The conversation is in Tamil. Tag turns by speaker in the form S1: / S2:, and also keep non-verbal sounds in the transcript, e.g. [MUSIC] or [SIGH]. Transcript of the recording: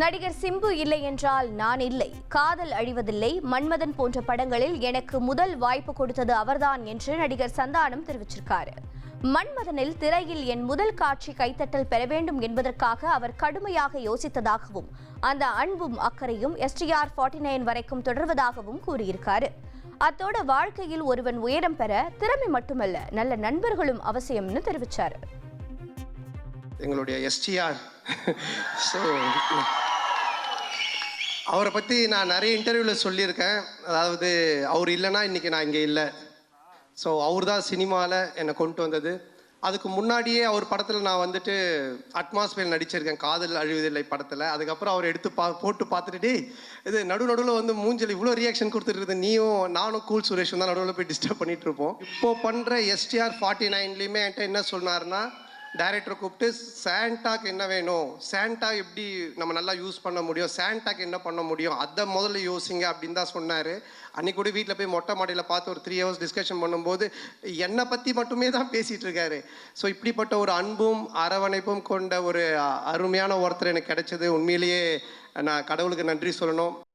S1: நடிகர் சிம்பு இல்லை என்றால் நான் இல்லை. காதல் அழிவதில்லை. மன்மதன் போன்ற படங்களில் எனக்கு முதல் வாய்ப்பு கொடுத்தது அவர்தான் என்று நடிகர் சந்தானம் தெரிவிச்சிருக்காரு. மன்மதனில் திரையில் என் முதல் காட்சி கைத்தட்டல் பெற வேண்டும் என்பதற்காக அவர் கடுமையாக யோசித்ததாகவும் அந்த அன்பும் அக்கறையும் எஸ்டிஆர் ஃபார்ட்டி நைன் வரைக்கும் தொடர்வதாகவும் கூறியிருக்காரு. அத்தோட வாழ்க்கையில் ஒருவன் உயரம் பெற திறமை மட்டுமல்ல நல்ல நண்பர்களும் அவசியம்னு தெரிவிச்சாரு.
S2: எங்களுடைய எஸ்டிஆர் ஸோ [LAUGHS] அவரை பற்றி நான் நிறைய இன்டர்வியூவில் சொல்லியிருக்கேன். அதாவது அவர் இல்லைன்னா இன்றைக்கி நான் இங்கே இல்லை. ஸோ அவர் தான் சினிமாவில் என்னை கொண்டு வந்தது. அதுக்கு முன்னாடியே அவர் படத்தில் நான் வந்துட்டு அட்மாஸ்பியர் நடிச்சிருக்கேன். காதல் அழிவதில்லை படத்தில். அதுக்கப்புறம் அவர் எடுத்து பா போட்டு பார்த்துட்டு இது நடு நடுவில் வந்து மூஞ்சல் இவ்வளோ ரியாக்ஷன் கொடுத்துட்டு நீயும் நானும் கூல் சுரேஷும் தான் நடுவில் போய் டிஸ்டர்ப் பண்ணிட்டு இருப்போம். இப்போ பண்ணுற எஸ்டிஆர் ஃபார்ட்டி நைன்லேயுமே என்கிட்ட என்ன சொன்னார்னா டைரக்டரை கூப்பிட்டு சாண்டாக்கு என்ன வேணும்? சாண்டா எப்படி நம்ம நல்லா யூஸ் பண்ண முடியும்? சாண்டாக்கு என்ன பண்ண முடியும்? அதை முதல்ல யோசிங்க அப்படின்னு தான் சொன்னார். அன்னைக்கு கூட வீட்டில் போய் மொட்டை மாடியில் பார்த்து ஒரு த்ரீ ஹவர்ஸ் டிஸ்கஷன் பண்ணும்போது என்னை பற்றி மட்டுமே தான் பேசிகிட்டு இருக்காரு. ஸோ இப்படிப்பட்ட ஒரு அன்பும் அரவணைப்பும் கொண்ட ஒரு அருமையான ஒருத்தர் எனக்கு கிடைச்சது. உண்மையிலேயே நான் கடவுளுக்கு நன்றி சொல்லணும்.